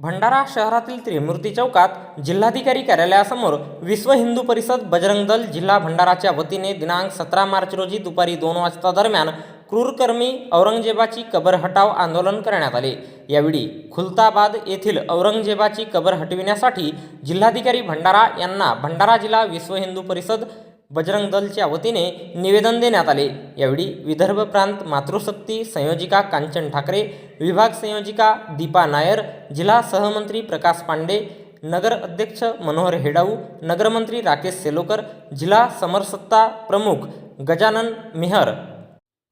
भंडारा शहरातील त्रिमूर्ती चौकात जिल्हाधिकारी कार्यालयासमोर विश्व हिंदू परिषद बजरंग दल जिल्हा भंडाराच्या वतीने दिनांक सतरा मार्च रोजी दुपारी दोन वाजता दरम्यान क्रूरकर्मी औरंगजेबाची कबर हटाव आंदोलन करण्यात आले. यावेळी खुलताबाद येथील औरंगजेबाची कबर हटविण्यासाठी जिल्हाधिकारी भंडारा यांना भंडारा जिल्हा विश्व हिंदू परिषद बजरंग दलच्या वतीने निवेदन देण्यात आले. यावेळी विदर्भ प्रांत मातृशक्ती संयोजिका कांचन ठाकरे विभाग संयोजिका दीपा नायर जिल्हा सहमंत्री प्रकाश पांडे नगर अध्यक्ष मनोहर हेडाऊ नगरमंत्री राकेश सेलोकर जिल्हा समरसत्ता प्रमुख गजानन मेहर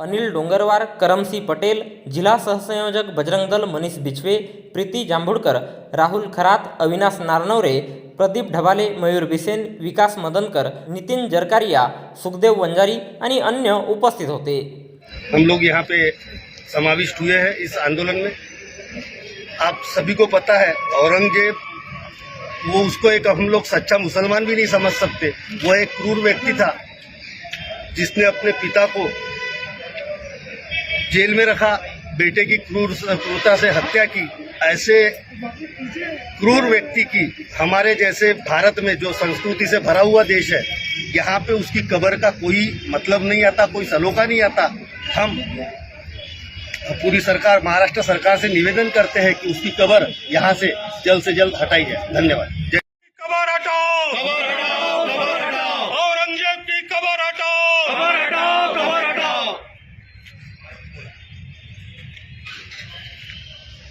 अनिल डोंगरवार करमसी पटेल जिल्हा सहसंयोजक बजरंग दल मनीष बिछवे प्रीती जांभूडकर राहुल खरात अविनाश नारनवरे प्रदीप ढबाले, मयूर बिसेन, विकास मदनकर, नितिन जरकारिया, सुखदेव वंजारी आणि अन्य उपस्थित होते. हम लोग यहाँ पे समाविष्ट हुए हैं इस आंदोलन में। आप सभी को पता है, औरंगज़ेब, वो उसको एक हम लोग सच्चा मुसलमान भी नहीं समझ सकते। वो एक क्रूर व्यक्ति था, जिसने अपने पिता को जेल में रखा, बेटे की क्रूर, क्रूरता से हत्या की। ऐसे क्रूर व्यक्ति की, हमारे जैसे भारत में जो संस्कृति से भरा हुआ देश है, यहाँ पे उसकी कबर का कोई मतलब नहीं आता, कोई सलोका नहीं आता। हम पूरी सरकार, महाराष्ट्र सरकार से निवेदन करते हैं कि उसकी कबर यहाँ से जल्द से जल्द हटाई जाए। धन्यवाद।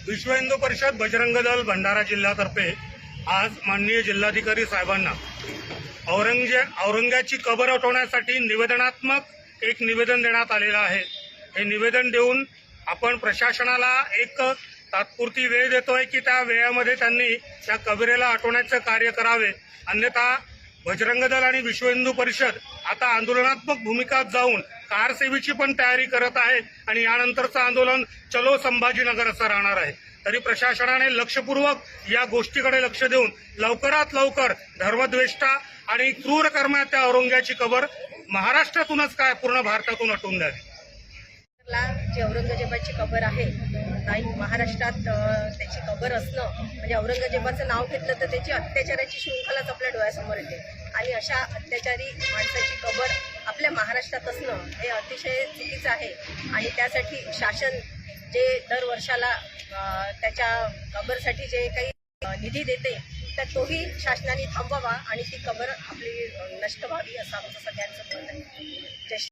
विश्व हिंदू परिषद बजरंग दल भंडारा जिल्ह्यातर्फे आज माननीय जिल्हाधिकारी साहेबांना औरंगजेब औरंगाची कबर हटवण्यासाठी निवेदनात्मक एक निवेदन देण्यात आलेलं आहे. हे निवेदन देऊन आपण प्रशासनाला एक तात्पुरती वेळ देतोय की त्या वेळामध्ये त्यांनी त्या कबरेला हटवण्याचं कार्य करावे. अन्यथा बजरंग दल आणि विश्व हिंदू परिषद आता आंदोलनात्मक भूमिकात जाऊन कारसेवेची पण तयारी करत आहे आणि यानंतरचं आंदोलन चलो संभाजीनगर असं राहणार आहे. तरी प्रशासनाने लक्षपूर्वक या गोष्टीकडे लक्ष देऊन लवकरात लवकर धर्मद्वेष्टा आणि क्रूर कर्म्या त्या औरंग्याची कबर महाराष्ट्रातूनच काय पूर्ण भारतातून हटवून द्यावी? जी औरंगजेबाची कबर आहे नाही महाराष्ट्रात त्याची कबर असणं म्हणजे औरंगजेबाचं नाव घेतलं तर त्याची अत्याचाराची शृंखलाच आपल्या डोळ्यासमोर येते. आणि अशा अत्याचारी माणसाची कबर आपल्या महाराष्ट्रात असणं हे अतिशय चुकीचं आहे. आणि त्यासाठी शासन जे दर वर्षाला त्याच्या कबरसाठी जे काही निधी देते तर तोही शासनाने थांबवावा आणि ती कबर आपली नष्ट व्हावी असं आमचं सगळ्यांचं मत आहे. जय